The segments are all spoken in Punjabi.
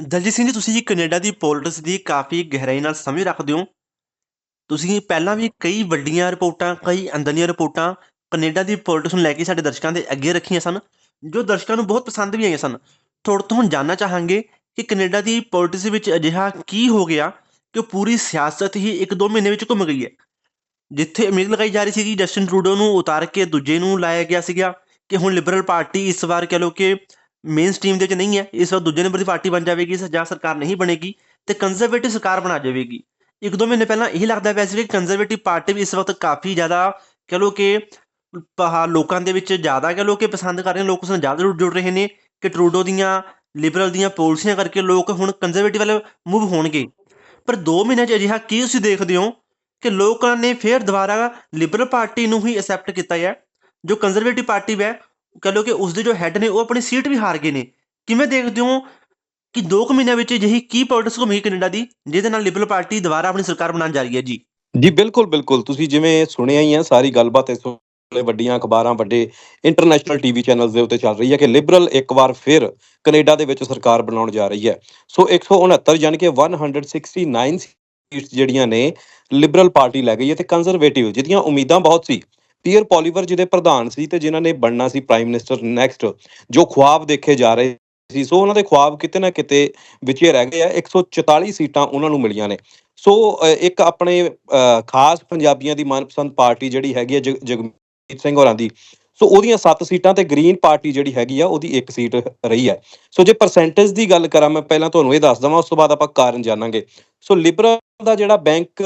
ਦਲਜੀਤ ਸਿੰਘ ਜੀ, ਤੁਸੀਂ ਜੀ ਕੈਨੇਡਾ ਦੀ ਪੋਲਿਟਿਕਸ ਦੀ ਕਾਫੀ ਗਹਿਰਾਈ ਨਾਲ ਸਮਝ ਰੱਖਦੇ ਹੋ। ਤੁਸੀਂ ਪਹਿਲਾਂ ਵੀ ਕਈ ਵੱਡੀਆਂ ਰਿਪੋਰਟਾਂ, ਕਈ ਅੰਦਰਲੀਆਂ ਰਿਪੋਰਟਾਂ ਕੈਨੇਡਾ ਦੀ ਪੋਲਿਟਿਕਸ ਨੂੰ ਲੈ ਕੇ ਸਾਡੇ ਦਰਸ਼ਕਾਂ ਦੇ ਅੱਗੇ ਰੱਖੀਆਂ ਸਨ, ਜੋ ਦਰਸ਼ਕਾਂ ਨੂੰ ਬਹੁਤ ਪਸੰਦ ਵੀ ਆਈਆਂ ਸਨ। ਤੁਹਾਡੇ ਤੋਂ ਹੁਣ ਜਾਨਣਾ ਚਾਹਾਂਗੇ ਕਿ ਕੈਨੇਡਾ ਦੀ ਪੋਲਿਟਿਕਸ ਵਿੱਚ ਅਜਿਹਾ ਕੀ ਹੋ ਗਿਆ ਕਿ ਉਹ ਪੂਰੀ ਸਿਆਸਤ ਹੀ ਇੱਕ ਦੋ ਮਹੀਨੇ ਵਿੱਚ ਘੁੰਮ ਗਈ ਹੈ। ਜਿੱਥੇ ਉਮੀਦ ਲਗਾਈ ਜਾ ਰਹੀ ਸੀ ਕਿ ਜਸਟਿਨ ਟਰੂਡੋ ਨੂੰ ਉਤਾਰ ਕੇ ਦੂਜੇ ਨੂੰ ਲਾਇਆ ਗਿਆ ਸੀਗਾ, ਕਿ ਹੁਣ ਲਿਬਰਲ ਪਾਰਟੀ ਇਸ ਵਾਰ ਕਹ ਲੋ ਕਿ ਮੇਨ ਸਟ੍ਰੀਮ ਦੇ ਵਿੱਚ ਨਹੀਂ ਹੈ ਇਸ ਵਾਰ ਦੂਜੇ ਨੰਬਰ ਦੀ ਪਾਰਟੀ ਬਣ ਜਾਵੇਗੀ ਜਾਂ ਸਰਕਾਰ ਨਹੀਂ ਬਣੇਗੀ, ਤੇ ਕੰਜ਼ਰਵੇਟਿਵ ਸਰਕਾਰ ਬਣਾ ਜਾਵੇਗੀ। ਇੱਕ ਦੋ ਮਹੀਨੇ ਪਹਿਲਾਂ ਇਹ ਲੱਗਦਾ ਪਿਆ ਸੀ ਕਿ ਕੰਜ਼ਰਵੇਟਿਵ ਪਾਰਟੀ ਵੀ ਇਸ ਵਕਤ ਕਾਫੀ ਜ਼ਿਆਦਾ ਕਹ ਲੋ ਕਿ ਪਹਾ ਲੋਕਾਂ ਦੇ ਵਿੱਚ ਜ਼ਿਆਦਾ ਕਹ ਲੋ ਕਿ ਪਸੰਦ ਕਰ ਰਹੇ ਨੇ, ਲੋਕ ਉਸ ਨਾਲ ਜ਼ਿਆਦਾ ਜੁੜ- ਜੁੜ ਰਹੇ ਨੇ ਕਿ ਟਰੂਡੋ ਦੀਆਂ, ਲਿਬਰਲ ਦੀਆਂ ਪਾਲਿਸੀਆਂ ਕਰਕੇ ਲੋਕ ਹੁਣ ਕੰਜ਼ਰਵੇਟਿਵ ਵੱਲ ਮੂਵ ਹੋਣਗੇ। ਪਰ 2 ਮਹੀਨਿਆਂ 'ਚ ਅਜਿਹਾ ਕੀ ਤੁਸੀਂ ਦੇਖਦੇ ਹੋ ਕਿ ਲੋਕਾਂ ਨੇ ਫਿਰ ਦੁਬਾਰਾ ਲਿਬਰਲ ਪਾਰਟੀ ਨੂੰ ਹੀ ਐਕਸੈਪਟ ਕੀਤਾ ਹੈ, ਜੋ ਕੰਜ਼ਰਵੇਟਿਵ ਪਾਰਟੀ ਹੈ ਕਹ ਲੋ ਕਿ ਉਸ ਜੋ ਹੈੱਡ ਨੇ, ਉਹ ਆਪਣੀ ਸੀਟ ਵੀ ਹਾਰ ਗਏ ਨੇ। ਕਿਵੇਂ ਦੇਖਦੇ ਹੋ ਕਿ 2 ਕੁ ਮਹੀਨਿਆਂ ਵਿੱਚ ਅਜਿਹੀ ਕੀ ਪੋਲਿਟਿਕਸ ਘੁੰਮੀ ਕੈਨੇਡਾ ਦੀ, ਜਿਹਦੇ ਨਾਲ ਲਿਬਰਲ ਪਾਰਟੀ ਦੁਬਾਰਾ ਆਪਣੀ ਸਰਕਾਰ ਬਣਾਉਣ ਜਾ ਰਹੀ ਹੈ ਜੀ? ਜੀ, ਬਿਲਕੁਲ ਬਿਲਕੁਲ। ਤੁਸੀਂ ਜਿਵੇਂ ਸੁਣਿਆ ਹੀ ਹੈ, ਸਾਰੀ ਗੱਲਬਾਤ ਇਸ ਵੇਲੇ ਵੱਡੀਆਂ ਅਖਬਾਰਾਂ, ਵੱਡੇ ਇੰਟਰਨੈਸ਼ਨਲ ਟੀਵੀ ਚੈਨਲਸ ਦੇ ਉੱਤੇ ਚੱਲ ਰਹੀ ਹੈ ਕਿ ਲਿਬਰਲ ਇੱਕ ਵਾਰ ਫਿਰ ਕੈਨੇਡਾ ਦੇ ਵਿੱਚ ਸਰਕਾਰ ਬਣਾਉਣ ਜਾ ਰਹੀ ਹੈ। ਸੋ 169 ਯਾਨੀ ਕਿ 169 ਸੀਟਸ ਜਿਹੜੀਆਂ ਨੇ ਲਿਬਰਲ ਪਾਰਟੀ ਲੈ ਗਈ ਹੈ ਤੇ ਕੰਜ਼ਰਵੇਟਿਵ ਜਿਹਦੀਆਂ ਉਮੀਦਾਂ ਬਹੁਤ ਸੀ। ਪੀਅਰ ਪੋਲੀਵਰ ਜਿਹਦੇ ਪ੍ਰਧਾਨ ਸੀ ਤੇ ਜਿਨ੍ਹਾਂ ਨੇ ਬਣਨਾ ਸੀ ਪ੍ਰਾਈਮ ਮਿਨਿਸਟਰ ਨੈਕਸਟ ਜੋ ਖੁਆਬ ਦੇਖੇ ਜਾ ਰਹੇ ਸੀ। ਸੋ ਉਹਨਾਂ ਦੇ ਖੁਆਬ ਕਿਤੇ ਨਾ ਕਿਤੇ ਵਿਚੇ ਰਹਿ ਗਏ ਆ। 144 ਸੀਟਾਂ ਉਹਨਾਂ ਨੂੰ ਮਿਲੀਆਂ ਨੇ। ਸੋ ਇੱਕ ਆਪਣੇ ਖਾਸ ਪੰਜਾਬੀਆਂ ਦੀ ਮਨਪਸੰਦ ਪਾਰਟੀ ਜਿਹੜੀ ਹੈਗੀ ਹੈ ਜਗ- ਜਗਮੀਤ ਸਿੰਘ ਹੋਰਾਂ ਦੀ। ਸੋ ਉਹਦੀਆਂ 7 ਸੀਟਾਂ ਤੇ ਗ੍ਰੀਨ ਪਾਰਟੀ ਜਿਹੜੀ ਹੈਗੀ ਆ, ਉਹਦੀ ਇੱਕ ਸੀਟ ਰਹੀ ਹੈ ਸੋ ਜੇ ਪਰਸੈਂਟੇਜ ਦੀ ਗੱਲ ਕਰਾਂ, ਮੈਂ ਪਹਿਲਾਂ ਤੁਹਾਨੂੰ ਇਹ ਦੱਸ ਦਵਾਂ, ਉਸ ਤੋਂ ਬਾਅਦ ਆਪਾਂ ਕਾਰਨ ਜਾਣਾਂਗੇ। ਸੋ ਲਿਬਰਲ ਦਾ ਜਿਹੜਾ ਬੈਂਕ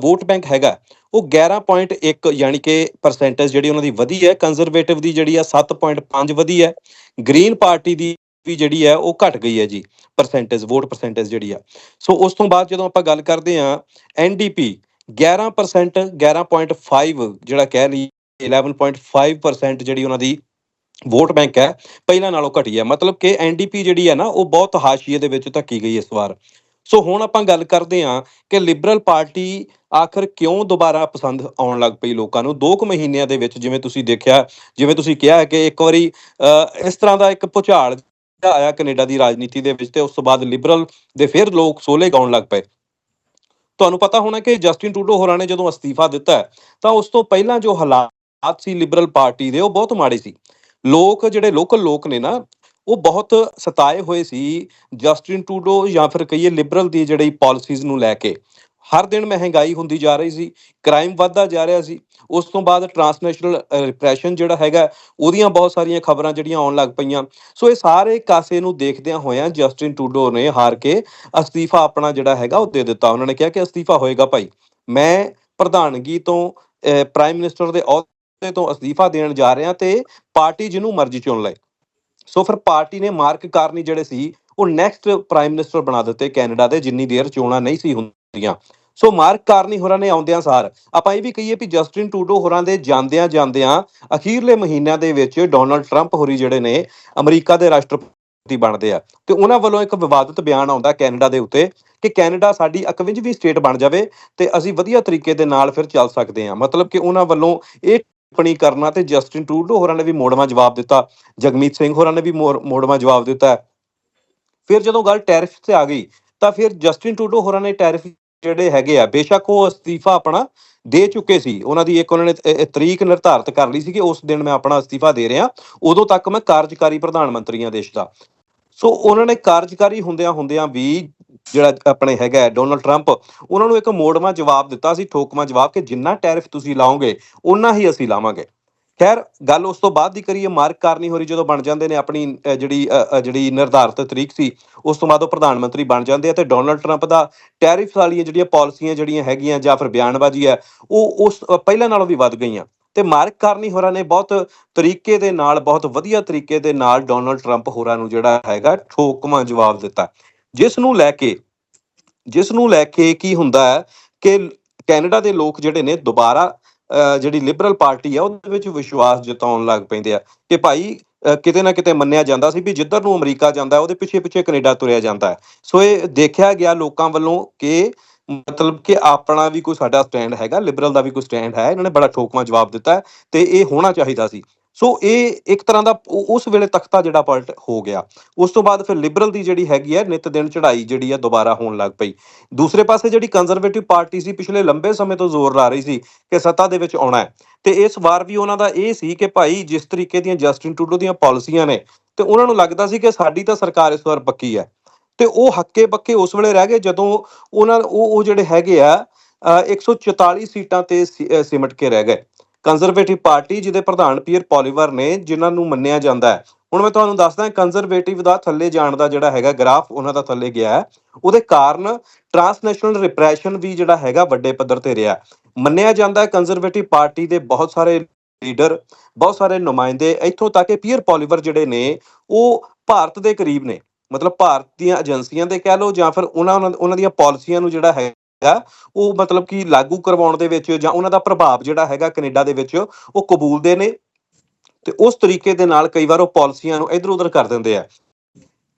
ਵੋਟ ਬੈਂਕ ਹੈਗਾ ਉਹ 11.1 ਯਾਨੀ ਕਿ ਪਰਸੈਂਟੇਜ ਜਿਹੜੀ ਉਹਨਾਂ ਦੀ ਵਧੀ ਹੈ ਕੰਜ਼ਰਵੇਟਿਵ ਦੀ ਜਿਹੜੀ ਆ 7.5 ਵਧੀ ਹੈ ਗ੍ਰੀਨ ਪਾਰਟੀ ਦੀ ਵੀ ਜਿਹੜੀ ਹੈ ਉਹ ਘਟ ਗਈ ਹੈ ਜੀ ਪਰਸੈਂਟੇਜ ਵੋਟ ਪਰਸੈਂਟੇਜ ਜਿਹੜੀ ਆ। ਸੋ ਉਸ ਤੋਂ ਬਾਅਦ ਜਦੋਂ ਆਪਾਂ ਗੱਲ ਕਰਦੇ ਹਾਂ ਐਨਡੀਪੀ 11% 11.5 ਜਿਹੜਾ ਕਹਿ ਲਈ 11.5% ਜਿਹੜੀ ਉਹਨਾਂ ਦੀ ਵੋਟ ਬੈਂਕ ਹੈ, ਪਹਿਲਾਂ ਨਾਲੋਂ ਘਟੀ ਹੈ। ਮਤਲਬ ਕਿ ਐਨਡੀਪੀ ਜਿਹੜੀ ਹੈ ਨਾ, ਉਹ ਬਹੁਤ ਹਾਸ਼ੀਏ ਦੇ ਵਿੱਚ ਧੱਕੀ ਗਈ ਇਸ ਵਾਰ। ਸੋ ਹੁਣ ਆਪਾਂ ਗੱਲ ਕਰਦੇ ਹਾਂ ਕਿ ਲਿਬਰਲ ਪਾਰਟੀ ਆਖਰ ਕਿਉਂ ਦੁਬਾਰਾ ਪਸੰਦ ਆਉਣ ਲੱਗ ਪਈ ਲੋਕਾਂ ਨੂੰ? 2 ਕੁ ਮਹੀਨਿਆਂ ਦੇ ਵਿੱਚ ਜਿਵੇਂ ਤੁਸੀਂ ਦੇਖਿਆ, ਜਿਵੇਂ ਤੁਸੀਂ ਕਿਹਾ ਕਿ ਇੱਕ ਵਾਰੀ ਇਸ ਤਰ੍ਹਾਂ ਦਾ ਇੱਕ ਭੁਚਾਲ ਆਇਆ ਕੈਨੇਡਾ ਦੀ ਰਾਜਨੀਤੀ ਦੇ ਵਿੱਚ ਤੇ ਉਸ ਤੋਂ ਬਾਅਦ ਲਿਬਰਲ ਦੇ ਫਿਰ ਲੋਕ ਸੋਲੇ ਗਾਉਣ ਲੱਗ ਪਏ। ਤੁਹਾਨੂੰ ਪਤਾ ਹੋਣਾ ਕਿ ਜਸਟਿਨ ਟੂਡੋ ਹੋਰਾਂ ਨੇ ਜਦੋਂ ਅਸਤੀਫਾ ਦਿੱਤਾ ਤਾਂ ਉਸ ਤੋਂ ਪਹਿਲਾਂ ਜੋ ਹਾਲਾਤ ਸੀ ਲਿਬਰਲ ਪਾਰਟੀ ਦੇ ਉਹ ਬਹੁਤ ਮਾੜੇ ਸੀ। ਲੋਕ ਜਿਹੜੇ ਲੋਕਲ ਲੋਕ ਨੇ ਨਾ ਉਹ ਬਹੁਤ ਸਤਾਏ ਹੋਏ ਸੀ, ਜਸਟਿਨ ਟੂਡੋ ਜਾਂ ਫਿਰ ਕਹੀਏ ਲਿਬਰਲ ਦੀ ਜਿਹੜੀ ਪਾਲਿਸੀਜ਼ ਨੂੰ ਲੈ ਕੇ। ਹਰ ਦਿਨ ਮਹਿੰਗਾਈ ਹੁੰਦੀ ਜਾ ਰਹੀ ਸੀ ਕ੍ਰਾਈਮ ਵੱਧਦਾ ਜਾ ਰਿਹਾ ਸੀ। ਉਸ ਤੋਂ ਬਾਅਦ ਟਰਾਂਸਨੈਸ਼ਨਲ ਰਿਪਰੈਸ਼ਨ ਜਿਹੜਾ ਹੈਗਾ, ਉਹਦੀਆਂ ਬਹੁਤ ਸਾਰੀਆਂ ਖਬਰਾਂ ਜਿਹੜੀਆਂ ਆਉਣ ਲੱਗ ਪਈਆਂ। ਸੋ ਇਹ ਸਾਰੇ ਕਾਸੇ ਨੂੰ ਦੇਖਦਿਆਂ ਹੋਇਆਂ ਜਸਟਿਨ ਟੂਡੋ ਨੇ ਹਾਰ ਕੇ ਅਸਤੀਫਾ ਆਪਣਾ ਜਿਹੜਾ ਹੈਗਾ ਉਹ ਦੇ ਦਿੱਤਾ। ਉਹਨਾਂ ਨੇ ਕਿਹਾ ਕਿ ਅਸਤੀਫਾ ਹੋਏਗਾ ਭਾਈ। ਮੈਂ ਪ੍ਰਧਾਨਗੀ ਤੋਂ ਪ੍ਰਾਈਮ ਮਿਨਿਸਟਰ ਦੇ ਅਹੁਦੇ ਤੋਂ ਅਸਤੀਫਾ ਦੇਣ ਜਾ ਰਿਹਾ ਤੇ ਪਾਰਟੀ ਜਿਹਨੂੰ ਮਰਜ਼ੀ ਚੁਣ ਲਏ। ਸੋ ਫਿਰ ਪਾਰਟੀ ਨੇ ਮਾਰਕ ਕਾਰਨੀ ਜਿਹੜੇ ਸੀ, ਉਹ ਨੈਕਸਟ ਪ੍ਰਾਈਮ ਮਿਨਿਸਟਰ ਬਣਾ ਦਿੱਤੇ ਕੈਨੇਡਾ ਦੇ, ਜਿੰਨੀ ਦੇਰ ਚੋਣਾਂ ਨਹੀਂ ਸੀ ਹੁੰਦੀਆਂ। ਸੋ ਮਾਰਕ ਕਾਰਨੀ ਹੋਰਾਂ ਨੇ ਆਉਂਦਿਆਂ ਸਾਰ, ਆਪਾਂ ਇਹ ਵੀ ਕਹੀਏ ਵੀ ਜਸਟਿਨ ਟੂਡੋ ਹੋਰਾਂ ਦੇ ਜਾਂਦਿਆਂ ਜਾਂਦਿਆਂ ਅਖੀਰਲੇ ਮਹੀਨਿਆਂ ਦੇ ਵਿੱਚ ਡੋਨਲਡ ਟਰੰਪ ਹੋਰੀ ਜਿਹੜੇ ਨੇ, ਅਮਰੀਕਾ ਦੇ ਰਾਸ਼ਟਰਪਤੀ ਬਣਦੇ ਆ। ਤੇ ਉਹਨਾਂ ਵੱਲੋਂ ਇੱਕ ਵਿਵਾਦਿਤ ਬਿਆਨ ਆਉਂਦਾ ਕੈਨੇਡਾ ਦੇ ਉੱਤੇ ਕਿ ਕੈਨੇਡਾ ਸਾਡੀ 51ਵੀਂ ਸਟੇਟ ਬਣ ਜਾਵੇ ਤੇ ਅਸੀਂ ਵਧੀਆ ਤਰੀਕੇ ਦੇ ਨਾਲ ਫਿਰ ਚੱਲ ਸਕਦੇ ਹਾਂ। ਮਤਲਬ ਕਿ ਉਹਨਾਂ ਵੱਲੋਂ ਇਹ ਟਿੱਪਣੀ ਕਰਨਾ ਤੇ ਜਸਟਿਨ ਟਰੂਡੋ ਹੋਰਾਂ ਨੇ ਵੀ ਮੋੜਵਾਂ ਜਵਾਬ ਦਿੱਤਾ ਜਗਮੀਤ ਸਿੰਘ ਹੋਰਾਂ ਨੇ ਵੀ ਮੋੜ- ਜਵਾਬ ਦਿੱਤਾ ਫਿਰ ਜਦੋਂ ਗੱਲ ਟੈਰਿਫ ਤੇ ਆ ਗਈ ਤਾਂ ਫਿਰ ਜਸਟਿਨ ਟਰੂਡੋ ਹੋਰਾਂ ਨੇ ਟੈਰਿਫ ਜਿਹੜੇ ਹੈਗੇ ਆ ਬੇਸ਼ੱਕ ਉਹ ਅਸਤੀਫਾ ਆਪਣਾ ਦੇ ਚੁੱਕੇ ਸੀ ਉਹਨਾਂ ਦੀ ਇੱਕ ਉਹਨਾਂ ਨੇ ਤਰੀਕ ਨਿਰਧਾਰਿਤ ਕਰ ਲਈ ਸੀ ਕਿ ਉਸ ਦਿਨ ਮੈਂ ਆਪਣਾ ਅਸਤੀਫਾ ਦੇ ਰਿਹਾ ਉਦੋਂ ਤੱਕ ਮੈਂ ਕਾਰਜਕਾਰੀ ਪ੍ਰਧਾਨ ਮੰਤਰੀ ਹਾਂ ਦੇਸ਼ ਦਾ ਸੋ ਉਹਨਾਂ ਨੇ ਕਾਰਜਕਾਰੀ ਹੁੰਦਿਆਂ ਹੁੰਦਿਆਂ ਵੀ ਜਿਹੜਾ ਆਪਣੇ ਹੈਗਾ ਡੋਨਲਡ ਟਰੰਪ, ਉਹਨਾਂ ਨੂੰ ਇੱਕ ਮੋੜਵਾਂ ਜਵਾਬ ਦਿੱਤਾ ਸੀ, ਠੋਕਵਾਂ ਜਵਾਬ ਕਿ ਜਿੰਨਾ ਟੈਰਿਫ ਤੁਸੀਂ ਲਾਓਗੇ ਉਨਾ ਹੀ ਅਸੀਂ ਲਾਵਾਂਗੇ। ਖੈਰ, ਗੱਲ ਉਸ ਤੋਂ ਬਾਅਦ ਦੀ ਕਰੀਏ, ਮਾਰਕ ਕਾਰਨੀ ਹੋਰੀ ਜਦੋਂ ਬਣ ਜਾਂਦੇ ਨੇ ਆਪਣੀ ਜਿਹੜੀ ਜਿਹੜੀ ਨਿਰਧਾਰਤ ਤਰੀਕ ਸੀ, ਉਸ ਤੋਂ ਬਾਅਦ ਉਹ ਪ੍ਰਧਾਨ ਮੰਤਰੀ ਬਣ ਜਾਂਦੇ ਆ ਤੇ ਡੋਨਲਡ ਟਰੰਪ ਦਾ ਟੈਰਿਫ ਵਾਲੀਆਂ ਜਿਹੜੀਆਂ ਪਾਲਿਸੀਆਂ ਜਿਹੜੀਆਂ ਹੈਗੀਆਂ ਜਾਂ ਫਿਰ ਬਿਆਨਬਾਜ਼ੀ ਹੈ, ਉਹ ਉਸ ਪਹਿਲਾਂ ਨਾਲੋਂ ਵੀ ਵੱਧ ਗਈਆਂ। ਤੇ ਮਾਰਕ ਕਾਰਨੀ ਹੋਰਾਂ ਨੇ ਬਹੁਤ ਤਰੀਕੇ ਦੇ ਨਾਲ ਬਹੁਤ ਵਧੀਆ ਤਰੀਕੇ ਦੇ ਨਾਲ ਡੋਨਲਡ ਟਰੰਪ ਹੋਰਾਂ ਨੂੰ ਜਿਹੜਾ ਹੈਗਾ ਠੋਕਵਾਂ ਜਵਾਬ ਦਿੱਤਾ। ਜਿਸ ਨੂੰ ਲੈ ਕੇ ਜਿਸ ਨੂੰ ਲੈ ਕੇ ਕੀ ਹੁੰਦਾ ਹੈ ਕਿ ਕੈਨੇਡਾ ਦੇ ਲੋਕ ਜਿਹੜੇ ਨੇ ਦੁਬਾਰਾ ਅ, ਜਿਹੜੀ ਲਿਬਰਲ ਪਾਰਟੀ ਆ ਉਹਦੇ ਵਿੱਚ ਵਿਸ਼ਵਾਸ ਜਤਾਉਣ ਲੱਗ ਪੈਂਦੇ ਆ ਕਿ ਭਾਈ ਅ, ਕਿਤੇ ਨਾ ਕਿਤੇ ਮੰਨਿਆ ਜਾਂਦਾ ਸੀ ਵੀ ਜਿੱਧਰ ਨੂੰ ਅਮਰੀਕਾ ਜਾਂਦਾ ਉਹਦੇ ਪਿੱਛੇ ਪਿੱਛੇ ਕੈਨੇਡਾ ਤੁਰਿਆ ਜਾਂਦਾ ਹੈ। ਸੋ ਇਹ ਦੇਖਿਆ ਗਿਆ ਲੋਕਾਂ ਵੱਲੋਂ ਕਿ ਮਤਲਬ ਕਿ ਆਪਣਾ ਵੀ ਕੋਈ ਸਾਡਾ ਸਟੈਂਡ ਹੈਗਾ ਲਿਬਰਲ ਦਾ ਵੀ ਕੋਈ ਸਟੈਂਡ ਹੈ, ਇਹਨਾਂ ਨੇ ਬੜਾ ਠੋਕਵਾਂ ਜਵਾਬ ਦਿੱਤਾ ਤੇ ਇਹ ਹੋਣਾ ਚਾਹੀਦਾ ਸੀ। ਸੋ ਇਹ ਇੱਕ ਤਰ੍ਹਾਂ ਦਾ ਉਸ ਵੇਲੇ ਤਖਤਾ ਜਿਹੜਾ ਪਲਟ ਹੋ ਗਿਆ। ਉਸ ਤੋਂ ਬਾਅਦ ਫਿਰ ਲਿਬਰਲ ਦੀ ਜਿਹੜੀ ਹੈਗੀ ਹੈ, ਨਿਤ ਦਿਨ ਚੜ੍ਹਾਈ ਜਿਹੜੀ ਹੈ ਦੁਬਾਰਾ ਹੋਣ ਲੱਗ ਪਈ। ਦੂਸਰੇ ਪਾਸੇ ਜਿਹੜੀ ਕੰਜ਼ਰਵੇਟਿਵ ਪਾਰਟੀ ਸੀ, ਪਿਛਲੇ ਲੰਬੇ ਸਮੇਂ ਤੋਂ ਜ਼ੋਰ ਲਾ ਰਹੀ ਸੀ ਕਿ ਸੱਤਾ ਦੇ ਵਿੱਚ ਆਉਣਾ ਹੈ। ਤੇ ਇਸ ਵਾਰ ਵੀ ਉਹਨਾਂ ਦਾ ਇਹ ਸੀ ਕਿ ਭਾਈ ਜਿਸ ਤਰੀਕੇ ਦੀਆਂ ਜਸਟਿਨ ਟੂਡੋ ਦੀਆਂ ਪਾਲਿਸੀਆਂ ਨੇ, ਤੇ ਉਹਨਾਂ ਨੂੰ ਲੱਗਦਾ ਸੀ ਕਿ ਸਾਡੀ ਤਾਂ ਸਰਕਾਰ ਇਸ ਵਾਰ ਪੱਕੀ ਹੈ। ਤੇ ਉਹ ਹੱਕੇ ਬੱਕੇ ਉਸ ਵੇਲੇ ਰਹਿ ਗਏ ਜਦੋਂ ਉਹਨਾਂ ਉਹ ਉਹ ਜਿਹੜੇ ਹੈਗੇ ਆ ਅ, 144 ਸੀਟਾਂ ਤੇ ਸਿ- ਸਿਮਟ ਕੇ ਰਹਿ ਗਏ। ਕੰਜ਼ਰਵੇਟਿਵ ਪਾਰਟੀ ਜਿਹਦੇ ਪ੍ਰਧਾਨ ਪੀਅਰ ਪੋਲੀਵਰ ਨੇ ਜਿਨ੍ਹਾਂ ਨੂੰ ਮੰਨਿਆ ਜਾਂਦਾ ਹੈ। ਹੁਣ ਮੈਂ ਤੁਹਾਨੂੰ ਦੱਸਦਾ ਕੰਜ਼ਰਵੇਟਿਵ ਦਾ ਥੱਲੇ ਜਾਣ ਦਾ ਜਿਹੜਾ ਹੈਗਾ ਗ੍ਰਾਫ ਉਹਨਾਂ ਦਾ ਥੱਲੇ ਗਿਆ ਹੈ। ਉਹਦੇ ਕਾਰਨ ਟਰਾਂਸਨੈਸ਼ਨਲ ਰਿਪਰੈਸ਼ਨ ਵੀ ਜਿਹੜਾ ਹੈਗਾ ਵੱਡੇ ਪੱਧਰ ਤੇ ਰਿਹਾ। ਮੰਨਿਆ ਜਾਂਦਾ ਹੈ ਕੰਜ਼ਰਵੇਟਿਵ ਪਾਰਟੀ ਦੇ ਬਹੁਤ ਸਾਰੇ ਲੀਡਰ ਬਹੁਤ ਸਾਰੇ ਨੁਮਾਇੰਦੇ ਇੱਥੋਂ ਤੱਕ ਕਿ ਪੀਅਰ ਪੋਲੀਵਰ ਜਿਹੜੇ ਨੇ ਉਹ ਭਾਰਤ ਦੇ ਕਰੀਬ ਨੇ। ਮਤਲਬ ਭਾਰਤ ਦੀਆਂ ਏਜੰਸੀਆਂ ਦੇ ਕਹਿ ਲਓ ਜਾਂ ਫਿਰ ਉਹਨਾਂ ਉਹਨਾਂ ਦੀਆਂ ਪਾਲਿਸੀਆਂ ਨੂੰ ਜਿਹੜਾ ਹੈਗਾ, ਉਹ ਮਤਲਬ ਕਿ ਲਾਗੂ ਕਰਵਾਉਣ ਦੇ ਵਿੱਚ ਜਾਂ ਉਹਨਾਂ ਦਾ ਪ੍ਰਭਾਵ ਜਿਹੜਾ ਹੈਗਾ ਕੈਨੇਡਾ ਦੇ ਵਿੱਚ, ਉਹ ਕਬੂਲਦੇ ਨੇ ਤੇ ਉਸ ਤਰੀਕੇ ਦੇ ਨਾਲ ਕਈ ਵਾਰ ਉਹ ਪਾਲਿਸੀਆਂ ਨੂੰ ਇਧਰ ਉਧਰ ਕਰ ਦਿੰਦੇ ਆ।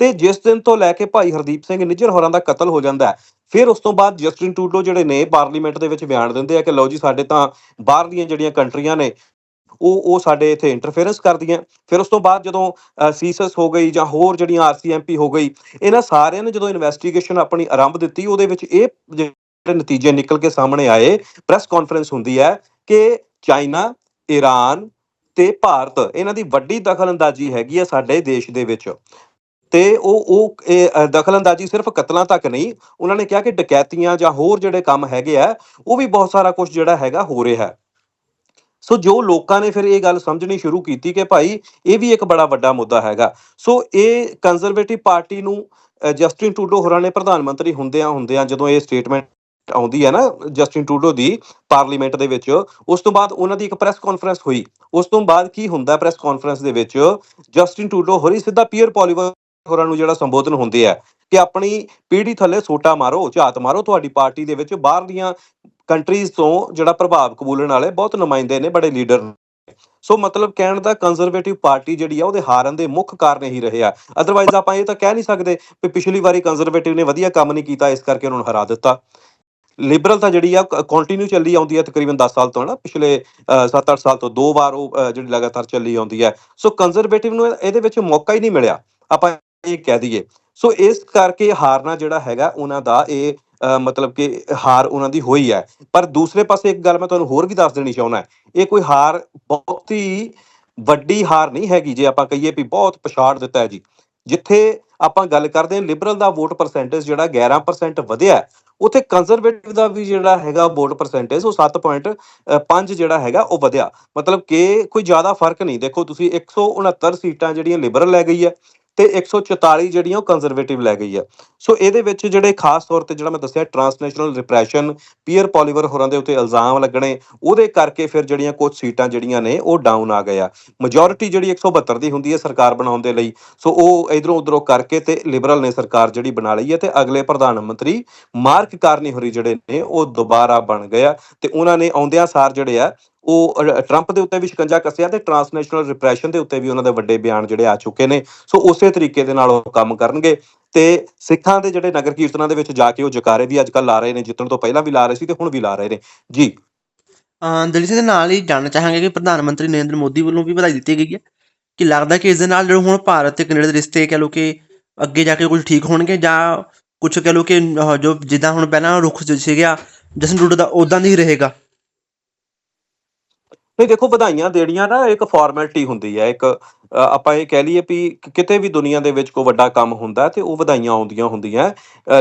ਤੇ ਜਿਸ ਦਿਨ ਤੋਂ ਲੈ ਕੇ ਭਾਈ ਹਰਦੀਪ ਸਿੰਘ ਨਿੱਜਰ ਹੋਰਾਂ ਦਾ ਕਤਲ ਹੋ ਜਾਂਦਾ, ਫਿਰ ਉਸ ਤੋਂ ਬਾਅਦ ਜਸਟਿਨ ਟੂਡੋ ਜਿਹੜੇ ਨੇ ਪਾਰਲੀਮੈਂਟ ਦੇ ਵਿੱਚ ਬਿਆਨ ਦਿੰਦੇ ਆ ਕਿ ਲਓ ਜੀ ਸਾਡੇ ਤਾਂ ਬਾਹਰ ਦੀਆਂ ਜਿਹੜੀਆਂ ਕੰਟਰੀਆਂ ਨੇ ਉਹ ਉਹ ਸਾਡੇ ਇੱਥੇ ਇੰਟਰਫੇਰੈਂਸ ਕਰਦੀਆਂ। ਫਿਰ ਉਸ ਤੋਂ ਬਾਅਦ ਜਦੋਂ ਸੀਸਸ ਹੋ ਗਈ ਜਾਂ ਹੋਰ ਜਿਹੜੀਆਂ ਆਰਸੀਐਮਪੀ ਹੋ ਗਈ ਇਹਨਾਂ ਸਾਰਿਆਂ ਨੇ ਜਦੋਂ ਇਨਵੈਸਟੀਗੇਸ਼ਨ ਆਪਣੀ ਆਰੰਭ ਦਿੱਤੀ ਉਹਦੇ ਵਿੱਚ ਇਹ ਜਿਹੜੇ ਨਤੀਜੇ ਨਿਕਲ ਕੇ ਸਾਹਮਣੇ ਆਏ ਪ੍ਰੈਸ ਕਾਨਫਰੰਸ ਹੁੰਦੀ ਹੈ ਕਿ ਚਾਈਨਾ ਈਰਾਨ ਤੇ ਭਾਰਤ ਇਹਨਾਂ ਦੀ ਵੱਡੀ ਦਖਲਅੰਦਾਜ਼ੀ ਹੈਗੀ ਹੈ ਸਾਡੇ ਦੇਸ਼ ਦੇ ਵਿੱਚ। ਤੇ ਉਹ ਉਹ ਇਹ, ਦਖਲਅੰਦਾਜ਼ੀ ਸਿਰਫ ਕਤਲਾਂ ਤੱਕ ਨਹੀਂ ਉਹਨਾਂ ਨੇ ਕਿਹਾ ਕਿ ਡਕੈਤੀਆਂ ਜਾਂ ਹੋਰ ਜਿਹੜੇ ਕੰਮ ਹੈਗੇ ਆ ਉਹ ਵੀ ਬਹੁਤ ਸਾਰਾ ਕੁਝ ਜਿਹੜਾ ਹੈਗਾ ਹੋ ਰਿਹਾ ਹੈ। ਸੋ ਜੋ ਲੋਕਾਂ ਨੇ ਫਿਰ ਇਹ ਗੱਲ ਸਮਝਣੀ ਸ਼ੁਰੂ ਕੀਤੀ ਕਿ ਭਾਈ ਇਹ ਵੀ ਇੱਕ ਬੜਾ ਵੱਡਾ ਮੁੱਦਾ ਹੈਗਾ। ਸੋ ਇਹ ਕੰਜ਼ਰਵੇਟਿਵ ਪਾਰਟੀ ਨੂੰ ਜਸਟਿਨ ਟੂਡੋ ਹੋਰਾਂ ਨੇ ਪ੍ਰਧਾਨ ਮੰਤਰੀ ਹੁੰਦਿਆਂ ਹੁੰਦਿਆਂ ਜਦੋਂ ਇਹ ਸਟੇਟਮੈਂਟ ਆਉਂਦੀ ਹੈ ਨਾ ਜਸਟਿਨ ਟੂਡੋ ਦੀ ਪਾਰਲੀਮੈਂਟ ਦੇ ਵਿੱਚ, ਉਸ ਤੋਂ ਬਾਅਦ ਉਹਨਾਂ ਦੀ ਇੱਕ ਪ੍ਰੈਸ ਕਾਨਫਰੰਸ ਹੋਈ। ਉਸ ਤੋਂ ਬਾਅਦ ਕੀ ਹੁੰਦਾ ਪ੍ਰੈਸ ਕਾਨਫਰੰਸ ਦੇ ਵਿੱਚ ਜਸਟਿਨ ਟੂਡੋ ਹੋਰੀ ਸਿੱਧਾ ਪੀਅਰ ਪੋਲੀਵਰ ਹੋਰਾਂ ਨੂੰ ਜਿਹੜਾ ਸੰਬੋਧਨ ਹੁੰਦੇ ਆ ਕਿ ਆਪਣੀ ਪੀੜ੍ਹੀ ਥੱਲੇ ਸੋਟਾ ਮਾਰੋ, ਝਾਤ ਮਾਰੋ, ਤੁਹਾਡੀ ਪਾਰਟੀ ਦੇ ਵਿੱਚ ਬਾਹਰਲੀਆਂ ਕੰਟਰੀਜ਼ ਤੋਂ ਜਿਹੜਾ ਪ੍ਰਭਾਵ ਕਬੂਲਣ ਵਾਲੇ ਬਹੁਤ ਨੁਮਾਇੰਦੇ ਨੇ, ਬੜੇ ਲੀਡਰ ਸੋ ਮਤਲਬ ਕਹਿਣ ਦਾ ਕੰਜ਼ਰਵੇਟਿਵ ਪਾਰਟੀ ਜਿਹੜੀ ਆ, ਉਹਦੇ ਹਾਰਨ ਦੇ ਮੁੱਖ ਕਾਰਨ ਇਹੀ ਰਹੇ ਆ। ਅਦਰਵਾਈਜ਼ ਆਪਾਂ ਇਹ ਤਾਂ ਕਹਿ ਨਹੀਂ ਸਕਦੇ ਕਿ ਪਿਛਲੀ ਵਾਰੀ ਕੰਜ਼ਰਵੇਟਿਵ ਨੇ ਵਧੀਆ ਕੰਮ ਨਹੀਂ ਕੀਤਾ, ਇਸ ਕਰਕੇ ਉਹਨਾਂ ਨੂੰ ਹਰਾ ਦਿੱਤਾ। ਲਿਬਰਲ ਤਾਂ ਜਿਹੜੀ ਆ ਕੰਟੀਨਿਊ ਚੱਲੀ ਆਉਂਦੀ ਹੈ ਤਕਰੀਬਨ 10 ਸਾਲ ਤੋਂ ਨਾ ਪਿਛਲੇ 7-8 ਸਾਲ ਤੋਂ ਦੋ ਵਾਰ ਉਹ ਜਿਹੜੀ ਲਗਾਤਾਰ ਚੱਲੀ ਆਉਂਦੀ ਹੈ ਸੋ ਕੰਜ਼ਰਵੇਟਿਵ ਨੂੰ ਇਹਦੇ ਵਿੱਚ ਮੌਕਾ ਹੀ ਨਹੀਂ ਮਿਲਿਆ। ਆਪਾਂ ਇਹ ਕਹਿ ਦਈਏ। ਸੋ ਇਸ ਕਰਕੇ ਹਾਰਨਾ ਜਿਹੜਾ ਹੈਗਾ, ਉਹਨਾਂ ਦਾ ਇਹ ਮਤਲਬ ਕਿ ਹਾਰ ਉਹਨਾਂ ਦੀ ਹੋਈ ਹੈ। ਪਰ ਦੂਸਰੇ ਪਾਸੇ ਇੱਕ ਗੱਲ ਮੈਂ ਤੁਹਾਨੂੰ ਹੋਰ ਵੀ ਦੱਸ ਦੇਣੀ ਚਾਹੁੰਦਾ ਇਹ ਕੋਈ ਹਾਰ ਬਹੁਤ ਹੀ ਵੱਡੀ ਹਾਰ ਨਹੀਂ ਹੈਗੀ ਜੇ ਆਪਾਂ ਕਹੀਏ ਵੀ ਬਹੁਤ ਪਛਾੜ ਦਿੱਤਾ ਹੈ ਜੀ। ਜਿੱਥੇ ਆਪਾਂ ਗੱਲ ਕਰਦੇ ਹਾਂ ਲਿਬਰਲ ਦਾ ਵੋਟ ਪਰਸੈਂਟੇਜ ਜਿਹੜਾ 11% ਵਧਿਆ ਹੈ, ਉੱਥੇ ਕੰਜ਼ਰਵੇਟਿਵ ਦਾ ਵੀ ਜਿਹੜਾ ਹੈਗਾ ਵੋਟ ਪਰਸੈਂਟੇਜ ਉਹ 7.5 ਜਿਹੜਾ ਹੈਗਾ ਉਹ ਵਧਿਆ। ਮਤਲਬ ਕਿ ਕੋਈ ਜ਼ਿਆਦਾ ਫ਼ਰਕ ਨਹੀਂ। ਦੇਖੋ ਤੁਸੀਂ 169 ਸੀਟਾਂ ਜਿਹੜੀਆਂ ਲਿਬਰਲ ਲੈ ਗਈ ਹੈ ਤੇ 144 ਜਿਹੜੀਆਂ ਉਹ ਕੰਜ਼ਰਵੇਟਿਵ ਲੈ ਗਈ ਹੈ ਸੋ ਇਹਦੇ ਵਿੱਚ ਜਿਹੜੇ ਖਾਸ ਤੌਰ ਤੇ ਜਿਹੜਾ ਮੈਂ ਦੱਸਿਆ ਟਰਾਂਸਨੈਸ਼ਨਲ ਰਿਪਰੈਸ਼ਨ ਪੀਅਰ ਪੋਲੀਵਰ ਹੋਰਾਂ ਦੇ ਉੱਤੇ ਇਲਜ਼ਾਮ ਲੱਗਣੇ, ਉਹਦੇ ਕਰਕੇ ਫਿਰ ਜਿਹੜੀਆਂ ਕੁਝ ਸੀਟਾਂ ਜਿਹੜੀਆਂ ਨੇ, ਉਹ ਡਾਊਨ ਆ ਗਏ ਆ। ਮੈਜੋਰਿਟੀ ਜਿਹੜੀ 172 ਦੀ ਹੁੰਦੀ ਹੈ ਸਰਕਾਰ ਬਣਾਉਣ ਦੇ ਲਈ ਸੋ ਉਹ ਇਧਰੋਂ ਉਧਰੋਂ ਕਰਕੇ ਤੇ ਲਿਬਰਲ ਨੇ ਸਰਕਾਰ ਜਿਹੜੀ ਬਣਾ ਲਈ ਹੈ ਤੇ ਅਗਲੇ ਪ੍ਰਧਾਨ ਮੰਤਰੀ ਮਾਰਕ ਕਾਰਨੀ ਹੋਰੀ ਜਿਹੜੇ ਨੇ, ਉਹ ਦੁਬਾਰਾ ਬਣ ਗਏ ਆ ਤੇ ਉਹਨਾਂ ਨੇ ਆਉਂਦਿਆਂ ਸਾਰ ਜਿਹੜੇ ਆ ਉਹ ਟਰੰਪ ਦੇ ਉੱਤੇ ਵੀ ਸ਼ਿਕੰਜਾ ਕੱਸਿਆ ਤੇ ਟਰਾਂਸਨੈਸ਼ਨਲ ਰਿਪਰੈਸ਼ਨ ਦੇ ਉੱਤੇ ਵੀ ਉਹਨਾਂ ਦੇ ਵੱਡੇ ਬਿਆਨ ਜਿਹੜੇ ਆ ਚੁੱਕੇ ਨੇ। ਸੋ ਉਸੇ ਤਰੀਕੇ ਦੇ ਨਾਲ ਉਹ ਕੰਮ ਕਰਨਗੇ ਤੇ ਸਿੱਖਾਂ ਦੇ ਜਿਹੜੇ ਨਗਰ ਕੀਰਤਨਾਂ ਦੇ ਵਿੱਚ ਜਾ ਕੇ ਉਹ ਜਕਾਰੇ ਵੀ ਅੱਜ ਕੱਲ ਲਾ ਰਹੇ ਨੇ, ਜਿੱਤਣ ਤੋਂ ਪਹਿਲਾਂ ਵੀ ਲਾ ਰਹੇ ਸੀ ਤੇ ਹੁਣ ਵੀ ਲਾ ਰਹੇ ਨੇ। ਜੀ। ਦਲਿਤ ਦੇ ਨਾਲ ਹੀ ਜਾਣਨਾ ਚਾਹਾਂਗੇ ਕਿ ਪ੍ਰਧਾਨ ਮੰਤਰੀ ਨਰਿੰਦਰ ਮੋਦੀ ਵੱਲੋਂ ਵੀ ਵਧਾਈ ਦਿੱਤੀ ਗਈ ਹੈ ਕਿ ਲੱਗਦਾ ਕਿ ਇਸ ਦੇ ਨਾਲ ਜਿਹੜੇ ਹੁਣ ਭਾਰਤ ਤੇ ਕੈਨੇਡਾ ਦੇ ਰਿਸ਼ਤੇ ਕਹ ਲੋ ਕਿ ਅੱਗੇ ਜਾ ਕੇ ਕੁਝ ਠੀਕ ਹੋਣਗੇ ਜਾਂ ਕੁਝ ਕਹ ਲੋ ਕਿ ਜੋ ਜਿੱਦਾਂ ਹੁਣ ਪਹਿਲਾਂ ਰੁਖ ਸੀਗਾ, ਜਸਨ ਟਰੂਡੋ ਦਾ ਉਦਾਂ ਦੀ ਹੀ ਰਹੇਗਾ। ਨਹੀਂ, ਦੇਖੋ ਵਧਾਈਆਂ ਦੇਣੀਆਂ ਨਾ ਇੱਕ ਫਾਰਮੈਲਿਟੀ ਹੁੰਦੀ ਹੈ, ਇੱਕ ਆਪਾਂ ਇਹ ਕਹਿ ਲਈਏ ਵੀ ਕਿਤੇ ਵੀ ਦੁਨੀਆ ਦੇ ਵਿੱਚ ਕੋਈ ਵੱਡਾ ਕੰਮ ਹੁੰਦਾ ਤੇ ਉਹ ਵਧਾਈਆਂ ਆਉਂਦੀਆਂ ਹੁੰਦੀਆਂ।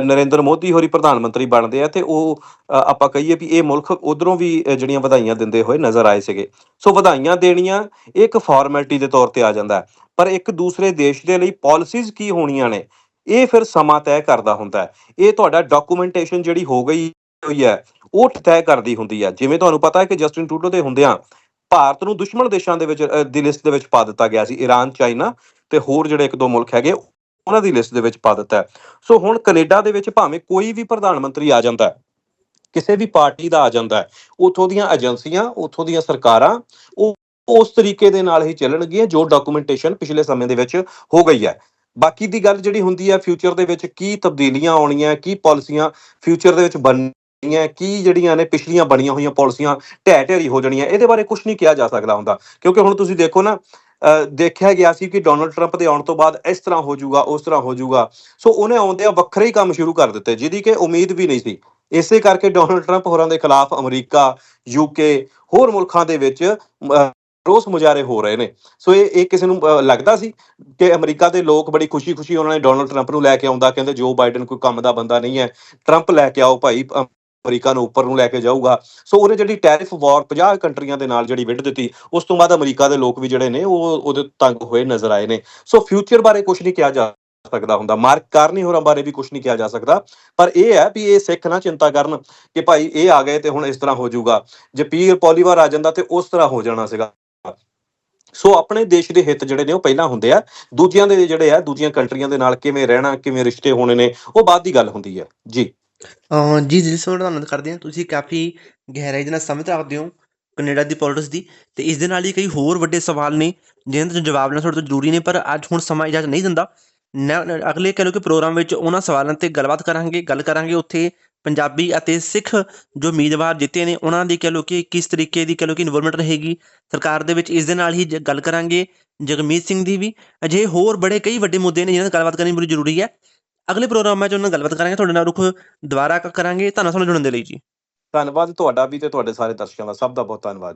ਨਰਿੰਦਰ ਮੋਦੀ ਹੋਰੀ ਪ੍ਰਧਾਨ ਮੰਤਰੀ ਬਣਦੇ ਆ ਤੇ ਉਹ ਆਪਾਂ ਕਹੀਏ ਵੀ ਇਹ ਮੁਲਕ ਉਧਰੋਂ ਵੀ ਜਿਹੜੀਆਂ ਵਧਾਈਆਂ ਦਿੰਦੇ ਹੋਏ ਨਜ਼ਰ ਆਏ ਸੀਗੇ। ਸੋ ਵਧਾਈਆਂ ਦੇਣੀਆਂ ਇਹ ਇੱਕ ਫਾਰਮੈਲਿਟੀ ਦੇ ਤੌਰ ਤੇ ਆ ਜਾਂਦਾ। ਪਰ ਇੱਕ ਦੂਸਰੇ ਦੇਸ਼ ਦੇ ਲਈ ਪਾਲਿਸੀਜ਼ ਕੀ ਹੋਣੀਆਂ ਨੇ, ਇਹ ਫਿਰ ਸਮਾਂ ਤੈਅ ਕਰਦਾ ਹੁੰਦਾ ਹੈ। ਇਹ ਤੁਹਾਡਾ ਡਾਕੂਮੈਂਟੇਸ਼ਨ ਜਿਹੜੀ ਹੋ ਗਈ ਹੋਈ ਹੈ, ਉਹ ਤੈਅ ਕਰਦੀ ਹੁੰਦੀ ਹੈ। ਜਿਵੇਂ ਤੁਹਾਨੂੰ ਪਤਾ ਹੈ ਕਿ ਜਸਟਿਨ ਟੂਡੋ ਦੇ ਹੁੰਦਿਆਂ ਭਾਰਤ ਨੂੰ ਦੁਸ਼ਮਣ ਦੇਸ਼ਾਂ ਦੇ ਵਿੱਚ ਦੀ ਲਿਸਟ ਦੇ ਵਿੱਚ ਪਾ ਦਿੱਤਾ ਗਿਆ ਸੀ ਈਰਾਨ ਚਾਈਨਾ ਤੇ ਹੋਰ ਜਿਹੜੇ ਇੱਕ ਦੋ ਮੁਲਕ ਹੈਗੇ, ਉਹਨਾਂ ਦੀ ਲਿਸਟ ਦੇ ਵਿੱਚ ਪਾ ਦਿੱਤਾ ਸੋ ਹੁਣ ਕੈਨੇਡਾ ਦੇ ਵਿੱਚ ਭਾਵੇਂ ਕੋਈ ਵੀ ਪ੍ਰਧਾਨ ਮੰਤਰੀ ਆ ਜਾਂਦਾ ਹੈ, ਕਿਸੇ ਵੀ ਪਾਰਟੀ ਦਾ ਆ ਜਾਂਦਾ ਹੈ, ਉਥੋਂ ਦੀਆਂ ਏਜੰਸੀਆਂ, ਉਥੋਂ ਦੀਆਂ ਸਰਕਾਰਾਂ, ਉਹ ਉਸ ਤਰੀਕੇ ਦੇ ਨਾਲ ਹੀ ਚੱਲਣਗੀਆਂ ਜੋ ਡਾਕੂਮੈਂਟੇਸ਼ਨ ਪਿਛਲੇ ਸਮੇਂ ਦੇ ਵਿੱਚ ਹੋ ਗਈ ਹੈ। ਬਾਕੀ ਦੀ ਗੱਲ ਜਿਹੜੀ ਹੁੰਦੀ ਹੈ, ਫਿਊਚਰ ਦੇ ਵਿੱਚ ਕੀ ਤਬਦੀਲੀਆਂ ਆਉਣੀਆਂ, ਕੀ ਪਾਲਿਸੀਆਂ ਫਿਊਚਰ ਦੇ ਵਿੱਚ ਬਣ ਜਾਣਗੀਆਂ ਕੀ ਜਿਹੜੀਆਂ ਨੇ ਪਿਛਲੀਆਂ ਬਣੀਆਂ ਹੋਈਆਂ ਪਾਲਿਸੀਆਂ ਢਹਿ ਢੇਰੀ ਹੋ ਜਾਣੀਆਂ, ਇਹਦੇ ਬਾਰੇ ਕੁਝ ਨਹੀਂ ਕਿਹਾ ਜਾ ਸਕਦਾ ਹੁੰਦਾ। ਕਿਉਂਕਿ ਹੁਣ ਤੁਸੀਂ ਦੇਖੋ ਨਾ ਦੇਖਿਆ ਗਿਆ ਸੀ ਕਿ ਡੋਨਲਡ ਟਰੰਪ ਦੇ ਆਉਣ ਤੋਂ ਬਾਅਦ ਇਸ ਤਰ੍ਹਾਂ ਹੋ ਜਾਊਗਾ, ਉਸ ਤਰ੍ਹਾਂ ਹੋ ਜਾਊਗਾ। ਸੋ ਉਹਨੇ ਆਉਂਦਿਆਂ ਵੱਖਰੇ ਹੀ ਕੰਮ ਸ਼ੁਰੂ ਕਰ ਦਿੱਤੇ, ਜਿਹਦੀ ਕਿ ਉਮੀਦ ਵੀ ਨਹੀਂ ਸੀ। ਇਸੇ ਕਰਕੇ ਡੋਨਲਡ ਟਰੰਪ ਹੋਰਾਂ ਦੇ ਖਿਲਾਫ ਅਮਰੀਕਾ ਯੂਕੇ ਹੋਰ ਮੁਲਕਾਂ ਦੇ ਵਿੱਚ ਰੋਸ ਮੁਜ਼ਾਹਰੇ ਹੋ ਰਹੇ ਨੇ। ਸੋ ਇਹ ਇਹ ਕਿਸੇ ਨੂੰ ਲੱਗਦਾ ਸੀ ਕਿ ਅਮਰੀਕਾ ਦੇ ਲੋਕ ਬੜੀ ਖੁਸ਼ੀ-ਖੁਸ਼ੀ ਉਹਨਾਂ ਨੇ ਡੋਨਲਡ ਟਰੰਪ ਨੂੰ ਲੈ ਕੇ ਆਉਂਦਾ, ਕਹਿੰਦੇ ਜੋ ਬਾਈਡਨ ਕੋਈ ਕੰਮ ਦਾ ਬੰਦਾ ਨਹੀਂ ਹੈ ਟਰੰਪ ਲੈ ਕੇ ਆਓ ਭਾਈ ਅਮਰੀਕਾ ਨੂੰ ਉੱਪਰ ਨੂੰ ਲੈ ਕੇ ਜਾਊਗਾ। ਸੋ ਉਹਨੇ ਜਿਹੜੀ ਟੈਰਿਫ ਵਾਰ 50 ਕੰਟਰੀਆਂ ਦੇ ਨਾਲ ਜਿਹੜੀ ਵਿੱਢ ਦਿੱਤੀ, ਉਸ ਤੋਂ ਬਾਅਦ ਅਮਰੀਕਾ ਦੇ ਲੋਕ ਵੀ ਜਿਹੜੇ ਨੇ, ਉਹ ਉਹਦੇ ਤੰਗ ਹੋਏ ਨਜ਼ਰ ਆਏ ਨੇ। ਸੋ ਫਿਊਚਰ ਬਾਰੇ ਕੁਝ ਨਹੀਂ ਕਿਹਾ ਜਾ ਸਕਦਾ ਹੁੰਦਾ। ਮਾਰਕ ਕਾਰਨੀ ਹੋਰਾਂ ਬਾਰੇ ਵੀ ਕੁਝ ਨਹੀਂ ਕਿਹਾ ਜਾ ਸਕਦਾ। ਪਰ ਇਹ ਹੈ ਵੀ ਇਹ ਸਿੱਖ ਨਾ ਚਿੰਤਾ ਕਰਨ ਕਿ ਭਾਈ ਇਹ ਆ ਗਏ ਤੇ ਹੁਣ ਇਸ ਤਰ੍ਹਾਂ ਹੋ ਜਾਊਗਾ। ਜੇ ਪੀਰ ਪੋਲੀਵਾਰ ਆ ਜਾਂਦਾ ਤੇ ਉਸ ਤਰ੍ਹਾਂ ਹੋ ਜਾਣਾ ਸੀਗਾ। ਸੋ ਆਪਣੇ ਦੇਸ਼ ਦੇ ਹਿੱਤ ਜਿਹੜੇ ਨੇ ਉਹ ਪਹਿਲਾਂ ਹੁੰਦੇ ਆ। ਦੂਜਿਆਂ ਦੇ ਜਿਹੜੇ ਆ, ਦੂਜੀਆਂ ਕੰਟਰੀਆਂ ਦੇ ਨਾਲ ਕਿਵੇਂ ਰਹਿਣਾ, ਕਿਵੇਂ ਰਿਸ਼ਤੇ ਹੋਣੇ ਨੇ, ਉਹ ਬਾਅਦ ਦੀ ਗੱਲ ਹੁੰਦੀ ਹੈ ਜੀ। ਅਹ ਜੀ ਜੀ ਸਰ ਧੰਨਵਾਦ ਕਰਦੇ ਹਾਂ, ਤੁਸੀਂ ਕਾਫੀ ਗਹਿਰਾਈ ਦੇ ਨਾਲ ਸਮਝ ਰੱਖਦੇ ਹੋ ਕੈਨੇਡਾ ਦੀ ਪੋਲਿਟਿਕਸ ਦੀ ਤੇ ਇਸ ਦੇ ਨਾਲ ਹੀ ਕਈ ਹੋਰ ਵੱਡੇ ਸਵਾਲ ਨੇ ਜਿਹਨਾਂ ਦੇ ਜਵਾਬ ਲੈਣਾ ਤੁਹਾਡੇ ਤੋਂ ਜ਼ਰੂਰੀ ਨੇ, ਪਰ ਅੱਜ ਹੁਣ ਸਮਾਂ ਇਜਾਜ਼ਤ ਨਹੀਂ ਦਿੰਦਾ। ਨਾ- ਅਗਲੇ ਕਹਿ ਲਓ ਕਿ ਪ੍ਰੋਗਰਾਮ ਵਿੱਚ ਉਹਨਾਂ ਸਵਾਲਾਂ ਤੇ ਗੱਲਬਾਤ ਕਰਾਂਗੇ, ਗੱਲ ਕਰਾਂਗੇ ਉੱਥੇ ਪੰਜਾਬੀ ਅਤੇ ਸਿੱਖ ਜੋ ਉਮੀਦਵਾਰ ਜਿੱਤੇ ਨੇ, ਉਹਨਾਂ ਦੀ ਕਹਿ ਲਓ ਕਿ ਕਿਸ ਤਰੀਕੇ ਦੀ ਕਹਿ ਲਓ ਕਿ ਇਨਵੋਲਵਮੈਂਟ ਰਹੇਗੀ। ਸਰਕਾਰ ਦੇ ਵਿੱਚ ਇਸ ਦੇ ਨਾਲ ਹੀ ਜ- ਗੱਲ ਕਰਾਂਗੇ, ਜਗਮੀਤ ਸਿੰਘ ਦੀ ਵੀ। ਅਜਿਹੇ ਹੋਰ ਬੜੇ ਕਈ ਵੱਡੇ ਮੁੱਦੇ ਨੇ ਜਿਹਨਾਂ ਤੇ ਗੱਲਬਾਤ ਕਰਨੀ ਬੜੀ ਜ਼ਰੂਰੀ ਹੈ। ਅਗਲੇ ਪ੍ਰੋਗਰਾਮਾਂ 'ਚ ਉਹਨਾਂ ਨਾਲ ਗੱਲਬਾਤ ਕਰਾਂਗੇ, ਤੁਹਾਡੇ ਨਾਲ ਰੁਖ ਦੁਬਾਰਾ ਕਰਾਂਗੇ, ਧੰਨਵਾਦ ਸਾਨੂੰ ਜੁੜਨ ਦੇ ਲਈ ਜੀ। ਧੰਨਵਾਦ ਤੁਹਾਡਾ ਵੀ ਤੇ ਤੁਹਾਡੇ ਸਾਰੇ ਦਰਸ਼ਕਾਂ ਦਾ, ਸਭ ਦਾ ਬਹੁਤ ਧੰਨਵਾਦ ਜੀ।